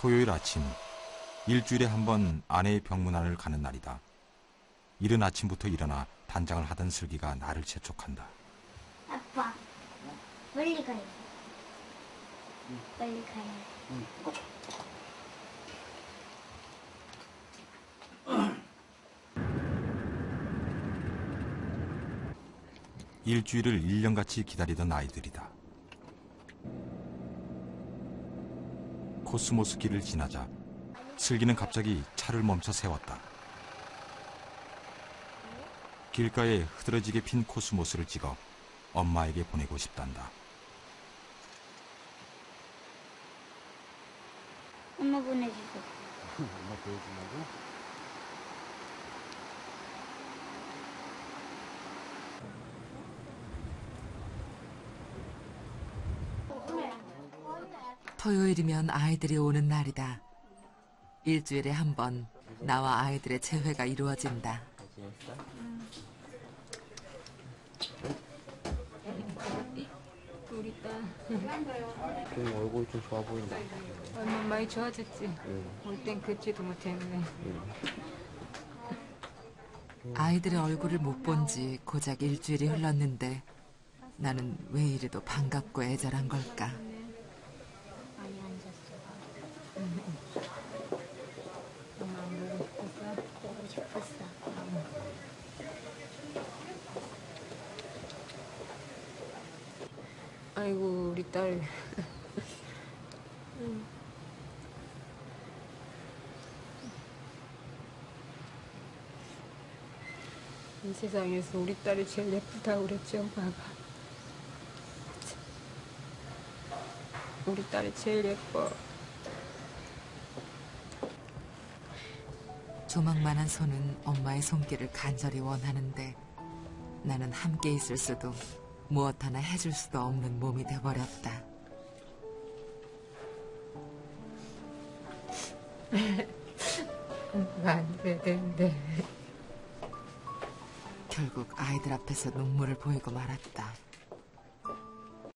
토요일 아침, 일주일에 한 번 아내의 병문안을 가는 날이다. 이른 아침부터 일어나 단장을 하던 슬기가 나를 재촉한다. 아빠, 멀리 가야 돼. 빨리 가야 돼. 일주일을 1년같이 기다리던 아이들이다. 코스모스 길을 지나자 슬기는 갑자기 차를 멈춰 세웠다. 길가에 흐드러지게 핀 코스모스를 찍어 엄마에게 보내고 싶단다. 엄마 보내주세요. 엄마 보여주려고? 토요일이면 아이들이 오는 날이다. 일주일에 한 번 나와 아이들의 재회가 이루어진다. 우리 딸좀 얼굴 좀 좋아 보인다. 얼마 많이 좋아졌지. 응. 올땐 걷지도 못했는데. 아이들의 얼굴을 못 본 지 고작 일주일이 흘렀는데 나는 왜 이리도 반갑고 애절한 걸까? 많이 앉았어. 엄마 안 보고 싶었어. 보고 싶었어. 아이고 우리 딸. 이 세상에서 우리 딸이 제일 예쁘다고 그랬죠, 엄마가. 우리 딸이 제일 예뻐. 조망만한 손은 엄마의 손길을 간절히 원하는데 나는 함께 있을 수도 무엇 하나 해줄 수도 없는 몸이 돼버렸다. 안 되는데. 결국 아이들 앞에서 눈물을 보이고 말았다.